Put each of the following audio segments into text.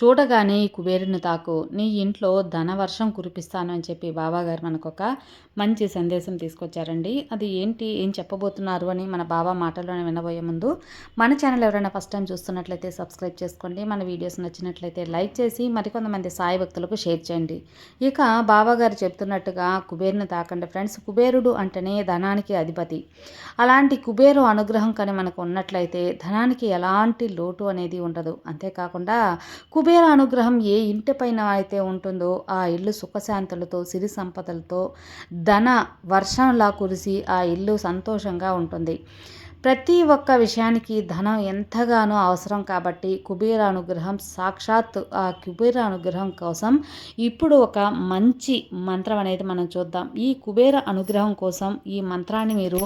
చూడగానే కుబేరుని తాకు నీ ఇంట్లో ధనవర్షం కురిపిస్తాను అని చెప్పి బాబాగారు మనకొక మంచి సందేశం తీసుకొచ్చారండి. అది ఏంటి ఏం చెప్పబోతున్నారు అని మన బాబా మాటల్లోనే వినబోయే ముందు మన ఛానల్ ఎవరైనా ఫస్ట్ టైం చూస్తున్నట్లయితే సబ్స్క్రైబ్ చేసుకోండి. మన వీడియోస్ నచ్చినట్లయితే లైక్ చేసి మరికొంతమంది సాయి భక్తులకు షేర్ చేయండి. ఇక బాబాగారు చెప్తున్నట్టుగా కుబేరుని తాకండి ఫ్రెండ్స్. కుబేరుడు అంటేనే ధనానికి అధిపతి. అలాంటి కుబేరు అనుగ్రహం కానీ మనకు ఉన్నట్లయితే ధనానికి ఎలాంటి లోటు అనేది ఉండదు. అంతేకాకుండా కుబేరు అనుగ్రహం ఏ ఇంటి పైన అయితే ఉంటుందో ఆ ఇల్లు సుఖశాంతులతో సిరి సంపదలతో ధన వర్షంలా కురిసి ఆ ఇల్లు సంతోషంగా ఉంటుంది. ప్రతి ఒక్క విషయానికి ధనం ఎంతగానో అవసరం కాబట్టి కుబేర అనుగ్రహం సాక్షాత్ ఆ కుబేర అనుగ్రహం కోసం ఇప్పుడు ఒక మంచి మంత్రం అనేది మనం చూద్దాం. ఈ కుబేర అనుగ్రహం కోసం ఈ మంత్రాన్ని మీరు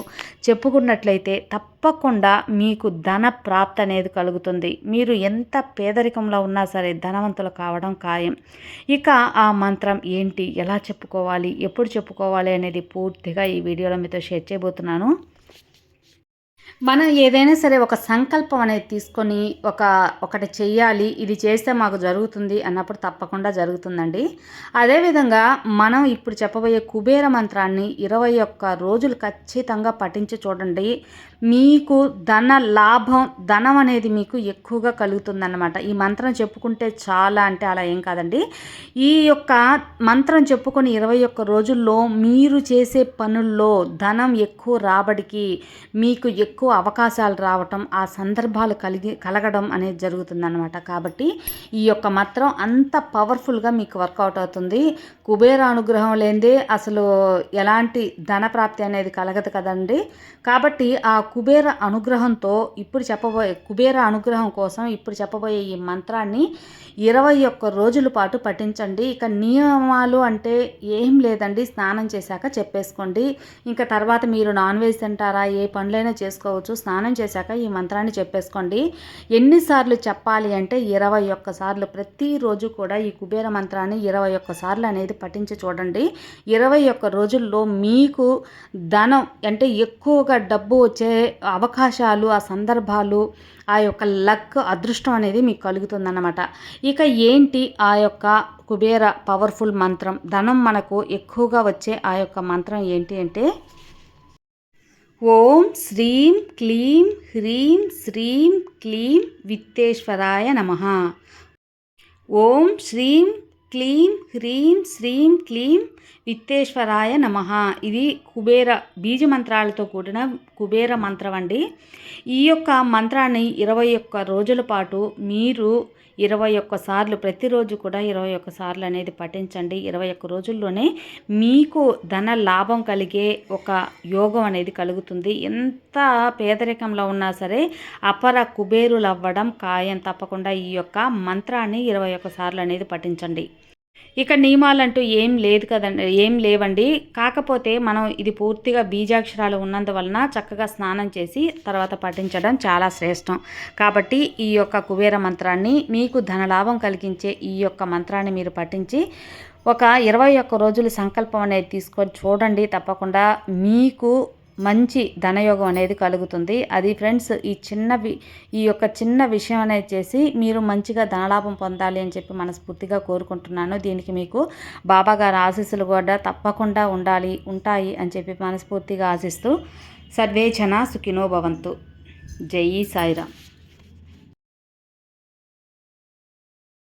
చెప్పుకున్నట్లయితే తప్పకుండా మీకు ధన ప్రాప్తి అనేది కలుగుతుంది. మీరు ఎంత పేదరికంలో ఉన్నా సరే ధనవంతులు కావడం ఖాయం. ఇక ఆ మంత్రం ఏంటి? ఎలా చెప్పుకోవాలి? ఎప్పుడు చెప్పుకోవాలి అనేది పూర్తిగా ఈ వీడియోలో మీతో షేర్ చేయబోతున్నాను. మనం ఏదైనా సరే ఒక సంకల్పం అనేది తీసుకొని ఒక ఒకటి చెయ్యాలి ఇది చేస్తే మాకు జరుగుతుంది అన్నప్పుడు తప్పకుండా జరుగుతుందండి. అదేవిధంగా మనం ఇప్పుడు చెప్పబోయే కుబేర మంత్రాన్ని ఇరవై ఒక్క రోజులు ఖచ్చితంగా పఠించి చూడండి. మీకు ధన లాభం ధనం అనేది మీకు ఎక్కువగా కలుగుతుందన్నమాట. ఈ మంత్రం చెప్పుకుంటే చాలా అంటే అలా ఏం కాదండి. ఈ యొక్క మంత్రం చెప్పుకొని ఇరవై ఒక్క రోజుల్లో మీరు చేసే పనుల్లో ధనం ఎక్కువ రాబడికి మీకు ఎక్కువ అవకాశాలు రావటం ఆ సందర్భాలు కలిగి కలగడం అనేది జరుగుతుందన్నమాట. కాబట్టి ఈ యొక్క మంత్రం అంత పవర్ఫుల్గా మీకు వర్కౌట్ అవుతుంది. కుబేర అనుగ్రహం లేనిదే అసలు ఎలాంటి ధన ప్రాప్తి అనేది కలగదు కదండి. కాబట్టి ఆ కుబేర అనుగ్రహంతో ఇప్పుడు చెప్పబోయే కుబేర అనుగ్రహం కోసం ఇప్పుడు చెప్పబోయే ఈ మంత్రాన్ని ఇరవై ఒక్క రోజుల పాటు పఠించండి. ఇక నియమాలు అంటే ఏం లేదండి. స్నానం చేశాక చెప్పేసుకోండి. ఇంకా తర్వాత మీరు నాన్ వెజ్ తింటారా ఏ పనులైనా చేసుకోవచ్చు. స్నానం చేశాక ఈ మంత్రాన్ని చెప్పేసుకోండి. ఎన్నిసార్లు చెప్పాలి అంటే ఇరవై ఒక్కసార్లు ప్రతిరోజు కూడా ఈ కుబేర మంత్రాన్ని ఇరవై ఒక్కసార్లు అనేది పఠించి చూడండి. ఇరవై ఒక్క రోజుల్లో మీకు ధనం అంటే ఎక్కువగా డబ్బు వచ్చే అవకాశాలు ఆ సందర్భాలు ఆ యొక్క లక్ అదృష్టం అనేది మీకు కలుగుతుందన్నమాట. ఇక ఏంటి ఆ యొక్క కుబేర పవర్ఫుల్ మంత్రం? ధనం మనకు ఎక్కువగా వచ్చే ఆ యొక్క మంత్రం ఏంటి అంటే ఓం శ్రీం క్లీం హ్రీం శ్రీం క్లీం విత్తేశ్వరాయ నమ. ఓం శ్రీం క్లీం హ్రీం శ్రీం క్లీం విత్తేశ్వరాయ నమ. ఇది కుబేర బీజ మంత్రాలతో కూడిన కుబేర మంత్రం అండి. ఈ యొక్క మంత్రాన్ని ఇరవై ఒక్క రోజుల పాటు మీరు ఇరవై ఒక్కసార్లు ప్రతిరోజు కూడా ఇరవై ఒక్కసార్లు అనేది పఠించండి. ఇరవై ఒక్క రోజుల్లోనే మీకు ధన లాభం కలిగే ఒక యోగం అనేది కలుగుతుంది. ఎంత పేదరికంలో ఉన్నా సరే అపర కుబేరులు అవ్వడం ఖాయం తప్పకుండా ఈ యొక్క మంత్రాన్ని ఇరవై ఒక్కసార్లు అనేది పఠించండి. ఇక నియమాలంటూ ఏం లేదు కదండి ఏం లేవండి. కాకపోతే మనం ఇది పూర్తిగా బీజాక్షరాలు ఉన్నందువలన చక్కగా స్నానం చేసి తర్వాత పఠించడం చాలా శ్రేష్టం. కాబట్టి ఈ యొక్క కుబేర మంత్రాన్ని మీకు ధనలాభం కలిగించే ఈ యొక్క మంత్రాన్ని మీరు పఠించి ఒక ఇరవై ఒక్క రోజులు సంకల్పం అనేది తీసుకొని చూడండి తప్పకుండా మీకు మంచి ధనయోగం అనేది కలుగుతుంది. అది ఫ్రెండ్స్ ఈ చిన్న ఈ యొక్క చిన్న విషయం అనేది చేసి మీరు మంచిగా ధనలాభం పొందాలి అని చెప్పి మనస్ఫూర్తిగా కోరుకుంటున్నాను. దీనికి మీకు బాబా గారి ఆశీస్సులు కూడా తప్పకుండా ఉండాలి ఉంటాయి అని చెప్పి మనస్ఫూర్తిగా ఆశిస్తూ సర్వే జన సుఖినో భవంతు. జై సాయిరామ్.